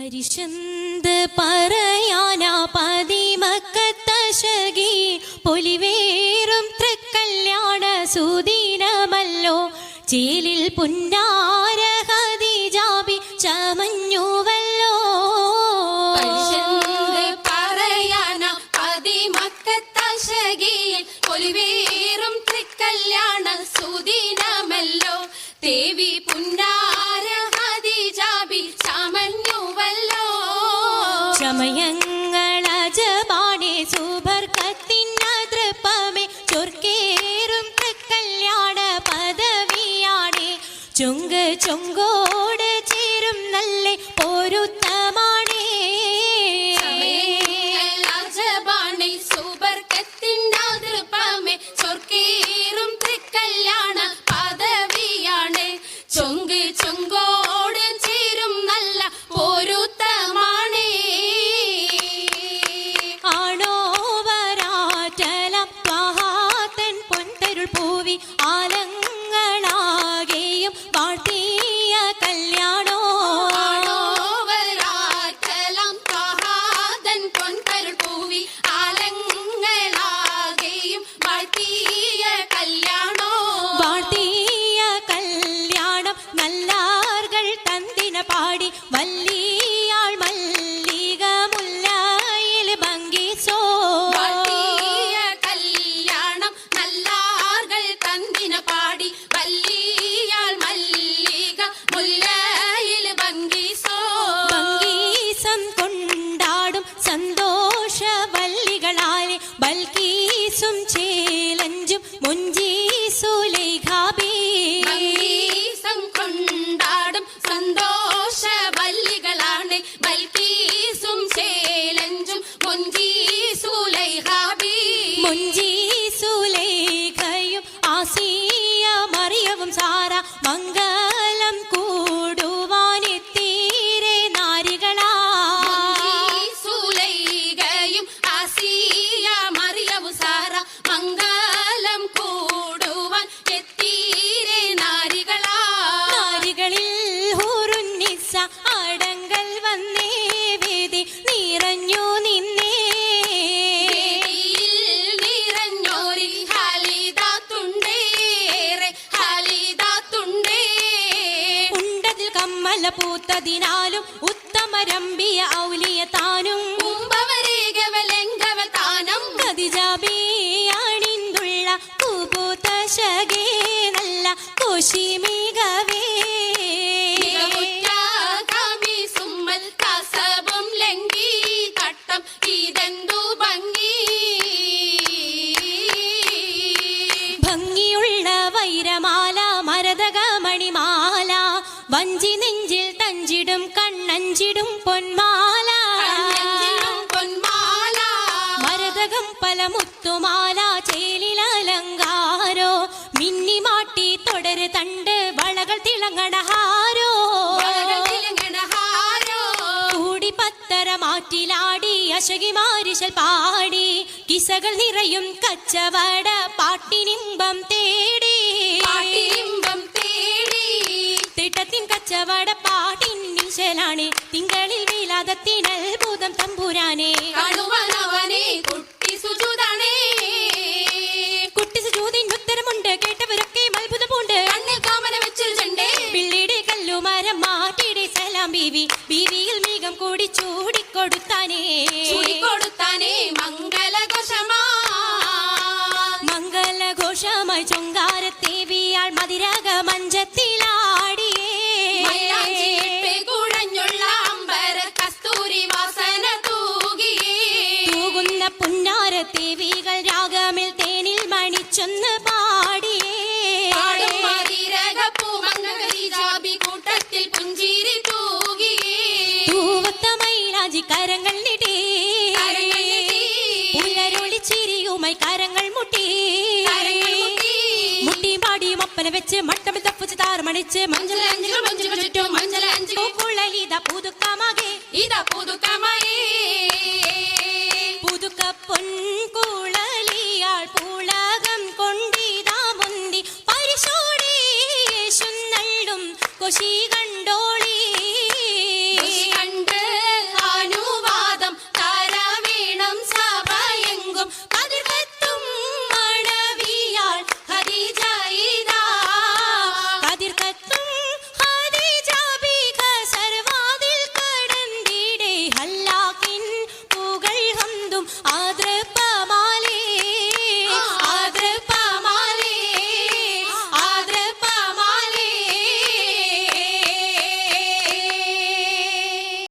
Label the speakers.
Speaker 1: പരിശന്ത് പറയാനാ പതിമക്കത്തശകി. പൊലിവേറും തൃക്കല്യാണ സുദീനമല്ലോ. ചേലിൽ പുന്നാര ഹതിജാബി ചമഞ്ഞുവല്ലോ.
Speaker 2: പറയാന പതിമക്കത്തശകിയിൽ ഒലിവേറും തൃക്കല്യാണ സുദീനമല്ലോ. ദേവി
Speaker 1: ചുങ്ക് ചുങ്കോട് ചേരും നല്ല പൊരുത്തമാണേ ചേലഞ്ചും മുഞ്ചീസുലേഖാബി
Speaker 2: ഭംഗീസം കൊണ്ടാടും സന്തോഷ വല്ലികളാണ് ബൽക്കീസും ചേലഞ്ചും മൊഞ്ചീസുലൈഹാബി
Speaker 1: മുഞ്ചീസുലേഖയും കമ്മല പൂത്തതിനാലും ഉത്തമരമ്പിയ ഔലിയ താനും. പൂപൂത്ത ശകേ നല്ല കോശിമികവേ കണ്ണഞ്ചിടും പൊന്മാല.
Speaker 2: പൊന്മാല.
Speaker 1: മരതകം പല മുത്തുമാല ചേലിൽ അലങ്കാരോ. മിന്നിമാട്ടി തുടര് തണ്ട് വളകൾ തിളങ്ങണഹാരോ. കൂടി പത്തര മാറ്റിലാടി അശകി മാരിശൽ പാടി. കിസകൾ നിറയും കച്ചവട പാട്ടിനിമ്പം തേടി. തിങ്കളിൽ വിലാദത്തിനൽ ഭൂതം തമ്പുരാനെ.
Speaker 2: കാണുവാനവനെ കുട്ടി സുജുതാണേ.
Speaker 1: കുട്ടി സുജൂതിന് ഉത്തരമുണ്ട് കേട്ടവരൊക്കെ അത്ഭുതമുണ്ട്.
Speaker 2: കണ്ണിൽ കാമന വെച്ചൊരു ചെണ്ടേ
Speaker 1: പിള്ളിയുടെ കല്ലുമരം മാറ്റിയുടെ സലാം ബീവി. ബീവിയിൽ മേഘം കൂടി ചൂടിക്കൊടുത്താനേ.
Speaker 2: ചൂടിക്കൊടുത്താനേ മംഗലഘോഷമാ.
Speaker 1: മംഗലഘോഷമായി ചൊങ്കാരത്തേവിയാൾ മതിരക മഞ്ചത്തിലാടിയേ പുന്നാര ദേവികൾ രാഗമിൽ തേനിൽ മണിച്ചൊന്ന് പാടിയേ.
Speaker 2: കൂട്ടത്തിൽ പുഞ്ചിരി തൂകിയേ.
Speaker 1: തൂവത്തമയിലാജി കരങ്ങൾ നിടേ. പുലരൊളി ചിരിയുമായി കരങ്ങൾ മുട്ടി. മുട്ടിയും പാടിയും ഒപ്പന വെച്ച് മട്ടമിൽ തപ്പിച്ച് താറുമണിച്ച്
Speaker 2: മഞ്ചല അഞ്ചുകൾ മഞ്ചുകൾ ചുറ്റും ഇതാ
Speaker 1: പുതുക്കാമായേ.